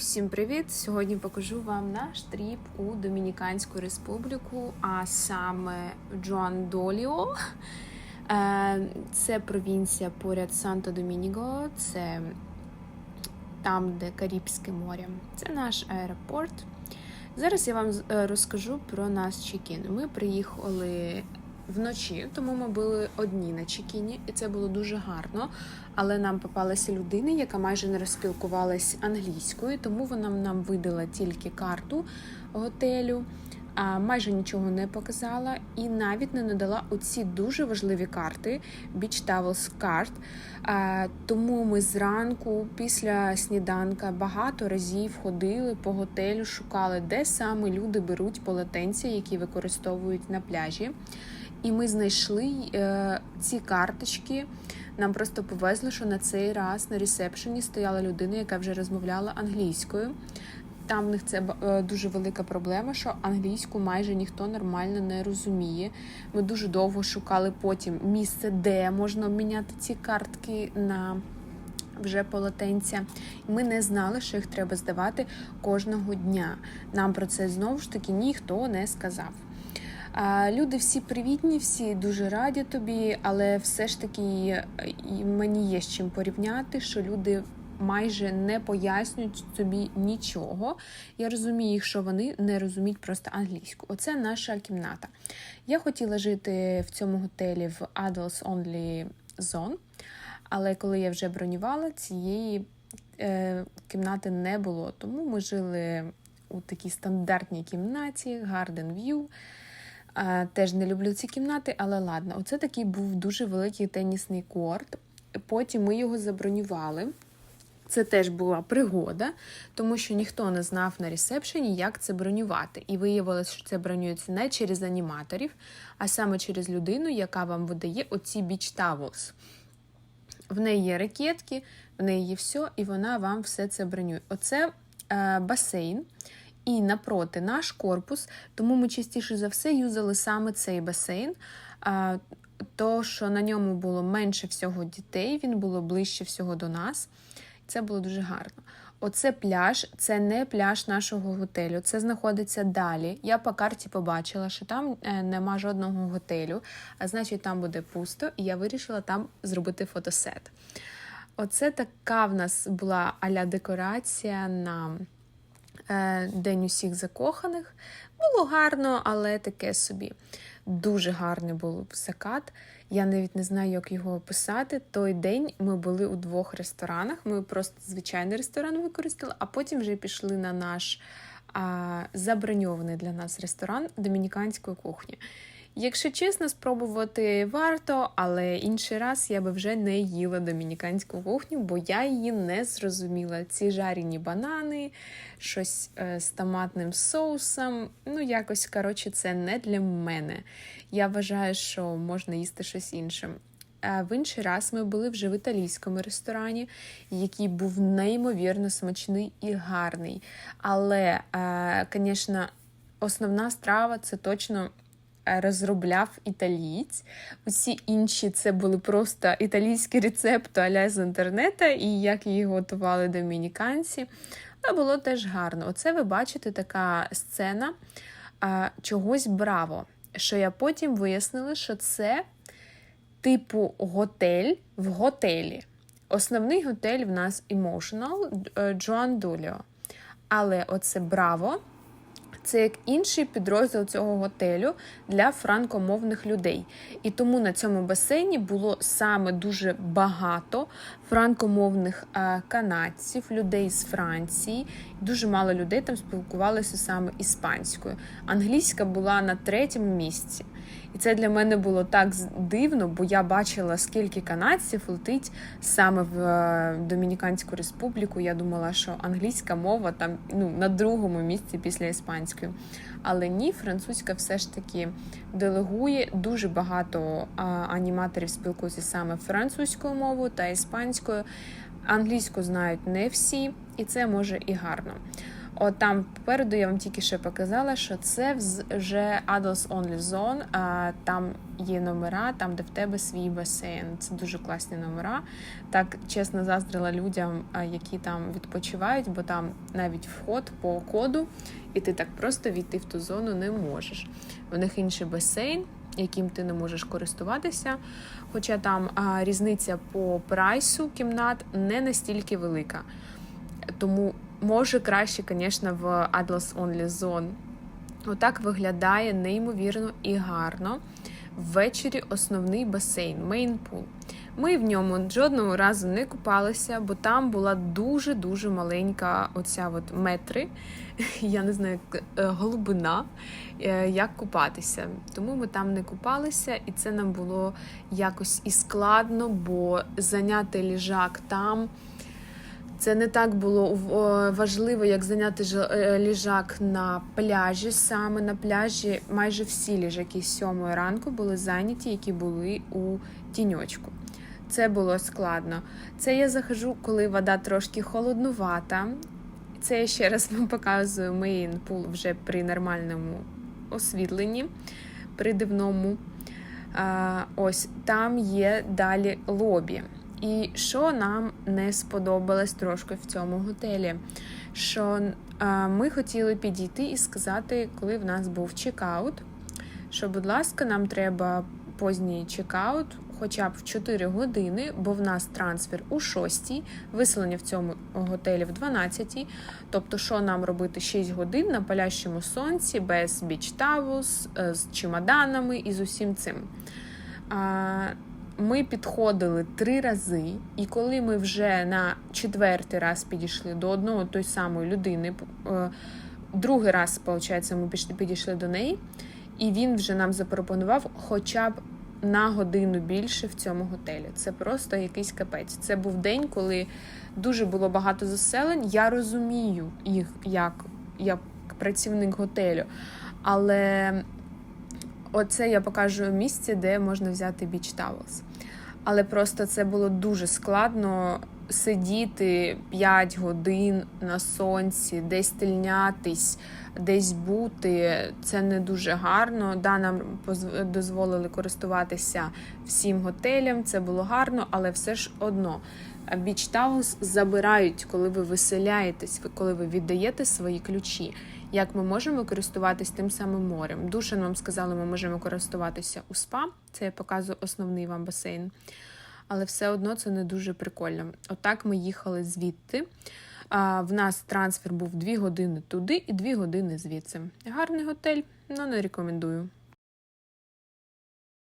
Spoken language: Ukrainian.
Усім привіт! Сьогодні покажу вам наш тріп у Домініканську Республіку, а саме Джоан Доліо. Е, Це провінція поряд Санто-Домініго, це там, де Карибське море. Це наш аеропорт. Зараз я вам е, розкажу про нас чекін. Ми приїхали вночі, тому ми були одні на чекіні, і це було дуже гарно. Але нам попалася людина, яка майже не розпілкувалась англійською, тому вона нам видала тільки карту готелю, а майже нічого не показала і навіть не надала оці дуже важливі карти Beach Towels Card. Тому ми зранку, після сніданка, багато разів ходили по готелю, шукали, де саме люди беруть полотенця, які використовують на пляжі. І ми знайшли е, ці карточки. Нам просто повезло, що на цей раз на ресепшені стояла людина, яка вже розмовляла англійською. Там в них це е, дуже велика проблема, що англійську майже ніхто нормально не розуміє. Ми дуже довго шукали потім місце, де можна обміняти ці картки на вже полотенця. Ми не знали, що їх треба здавати кожного дня. Нам про це знову ж таки ніхто не сказав. Люди всі привітні, всі дуже раді тобі, але все ж таки мені є з чим порівняти, що люди майже не пояснюють тобі нічого. Я розумію їх, що вони не розуміють просто англійську. Оце наша кімната. Я хотіла жити в цьому готелі в Adults Only Zone, але коли я вже бронювала, цієї е, кімнати не було. Тому ми жили у такій стандартній кімнаті, Garden View. Теж не люблю ці кімнати, але ладно, оце такий був дуже великий тенісний корт. Потім ми його забронювали. Це теж була пригода, тому що ніхто не знав на ресепшені, як це бронювати. І виявилося, що це бронюється не через аніматорів, а саме через людину, яка вам видає оці біч таволс. В неї є ракетки, в неї є все, і вона вам все це бронює. Оце е, басейн. І напроти наш корпус, тому ми частіше за все юзали саме цей басейн, то що на ньому було менше всього дітей, він було ближче всього до нас. Це було дуже гарно. Оце пляж, це не пляж нашого готелю, це знаходиться далі. Я по карті побачила, що там е, нема жодного готелю, а значить, там буде пусто, і я вирішила там зробити фотосет. Оце така в нас була аля декорація на. День усіх закоханих. Було гарно, але таке собі. Дуже гарний був закат. Я навіть не знаю, як його описати. Той день ми були у двох ресторанах. Ми просто звичайний ресторан використали, а потім вже пішли на наш а, заброньований для нас ресторан домініканської кухні. Якщо чесно, спробувати варто, але інший раз я би вже не їла домініканську кухню, бо я її не зрозуміла. Ці жарені банани, щось е, з томатним соусом. Ну, якось, коротше, це не для мене. Я вважаю, що можна їсти щось інше. В інший раз ми були вже в італійському ресторані, який був неймовірно смачний і гарний. Але, звісно, основна страва це точно розробляв італієць. Усі інші це були просто італійські рецепти аля з інтернету, і як її готували домініканці. Але було теж гарно. Оце ви бачите така сцена а, чогось браво. Що я потім вияснила, що це типу готель в готелі. Основний готель в нас Emotional Джоан Дуліо. Але оце браво це як інший підрозділ цього готелю для франкомовних людей. І тому на цьому басейні було саме дуже багато франкомовних канадців, людей з Франції. Дуже мало людей там спілкувалися саме іспанською. Англійська була на третьому місці. І це для мене було так дивно, бо я бачила, скільки канадців летить саме в е, Домініканську республіку. Я думала, що англійська мова там ну, на другому місці після іспанської. Але ні, французька все ж таки делегує. Дуже багато аніматорів спілкуються саме французькою мовою та іспанською. Англійську знають не всі, і це може і гарно. От там попереду я вам тільки що показала, що це вже Adults Only Zone, а там є номера, там, де в тебе свій басейн. Це дуже класні номера. Так чесно заздрила людям, які там відпочивають, бо там навіть вход по коду, і ти так просто війти в ту зону не можеш. У них інший басейн, яким ти не можеш користуватися. Хоча там а, різниця по прайсу кімнат не настільки велика. Тому може краще, звісно, в Atlas Only Zone. Отак виглядає неймовірно і гарно. Ввечері основний басейн, мейн пул. Ми в ньому жодного разу не купалися, бо там була дуже-дуже маленька оця от метри, я не знаю, е, глибина, е, як купатися. Тому ми там не купалися, і це нам було якось і складно, бо зайняти ліжак там. Це не так було важливо, як зайняти е, ліжак на пляжі. Саме на пляжі майже всі ліжаки сьомої ранку були зайняті, які були у тіньочку. Це було складно. Це я захожу, коли вода трошки холоднувата. Це я ще раз вам показую мейн пул вже при нормальному освітленні, при дивному. Ось там є далі лобі. І що нам не сподобалось трошки в цьому готелі? Що а, ми хотіли підійти і сказати, коли в нас був чекаут, що, будь ласка, нам треба поздній чекаут, хоча б в 4 години, бо в нас трансфер у 6, виселення в цьому готелі в 12. Тобто, що нам робити 6 годин на палящому сонці, без біч тавус, з чемоданами і з усім цим. А, ми підходили три рази, і коли ми вже на четвертий раз підійшли до одного той самої людини, е, другий раз, виходить, ми підійшли до неї, і він вже нам запропонував хоча б на годину більше в цьому готелі. Це просто якийсь капець. Це був день, коли дуже було багато заселень. Я розумію їх як, як працівник готелю, але оце я покажу місце, де можна взяти біч Towels. Але просто це було дуже складно сидіти 5 годин на сонці, десь тильнятись, десь бути. Це не дуже гарно. Да, нам дозволили користуватися всім готелям. Це було гарно, але все ж одно. Біч Таус забирають, коли ви виселяєтесь, коли ви віддаєте свої ключі. Як ми можемо користуватись тим самим морем? Душин вам сказали, ми можемо користуватися у спа. Це я показую основний вам басейн. Але все одно це не дуже прикольно. Отак ми їхали звідти. А, в нас трансфер був 2 години туди і 2 години звідси. Гарний готель, але не рекомендую.